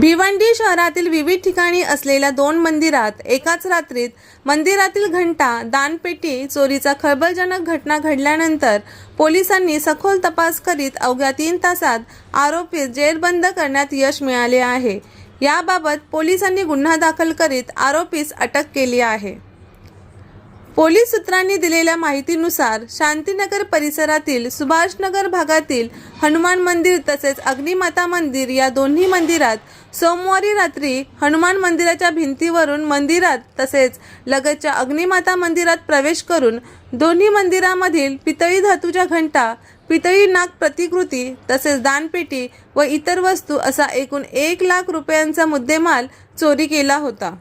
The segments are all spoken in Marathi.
भिवंडी शहरातील विविध ठिकाणी असलेल्या दोन मंदिरात एकाच रात्रीत मंदिरातील घंटा दानपेटी चोरीचा खळबळजनक घटना घडल्यानंतर पोलिसांनी सखोल तपास करीत अवघ्या तीन तासात आरोपीस जेरबंद करण्यात यश मिळाले आहे. याबाबत पोलिसांनी गुन्हा दाखल करीत आरोपीस अटक केली आहे. पोलीस सूत्रांनी दिलेल्या माहितीनुसार शांतीनगर परिसरातील सुभाषनगर भागातील हनुमान मंदिर तसेच अग्निमाता मंदिर या दोन्ही मंदिरात सोमवारी रात्री हनुमान मंदिराच्या भिंतीवरून मंदिरात तसेच लगतच्या अग्निमाता मंदिरात प्रवेश करून दोन्ही मंदिरामधील पितळी धातूच्या घंटा पितळी नाग प्रतिकृती तसेच दानपेटी व इतर वस्तू असा एकूण एक लाख रुपयांचा मुद्देमाल चोरी केला होता.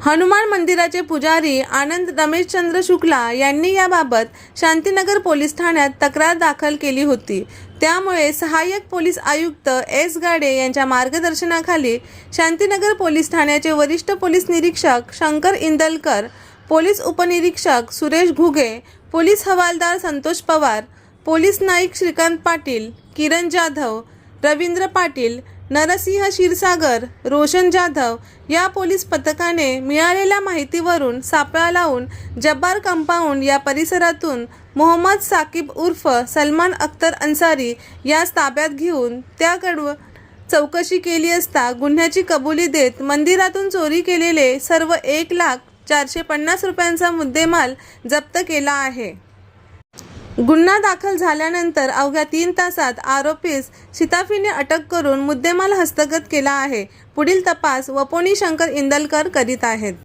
हनुमान मंदिराचे पुजारी आनंद रमेशचंद्र शुक्ला यांनी याबाबत शांतीनगर पोलीस ठाण्यात तक्रार दाखल केली होती. त्यामुळे सहाय्यक पोलीस आयुक्त एस गाडे यांच्या मार्गदर्शनाखाली शांतीनगर पोलीस ठाण्याचे वरिष्ठ पोलीस निरीक्षक शंकर इंदलकर पोलीस उपनिरीक्षक सुरेश घुगे पोलीस हवालदार संतोष पवार पोलीस नाईक श्रीकांत पाटील किरण जाधव रवींद्र पाटील नरसिंह क्षीरसागर रोशन जाधव या पोलीस पथकाने मिळालेल्या माहितीवरून सापळा लावून जब्बार कंपाऊंड या परिसरातून मोहम्मद साकिब उर्फ सलमान अख्तर अन्सारी यास ताब्यात घेऊन त्याकडून चौकशी केली असता गुन्ह्याची कबुली देत मंदिरातून चोरी केलेले सर्व एक लाख चारशे पन्नास रुपयांचा मुद्देमाल जप्त केला आहे. गुन्हा दाखल झाल्यानंतर अवघ्या तीन तासात आरोपीस शिताफीने अटक करून मुद्देमाल हस्तगत केला आहे. पुढील तपास वपोनी शंकर इंदलकर करीत आहेत.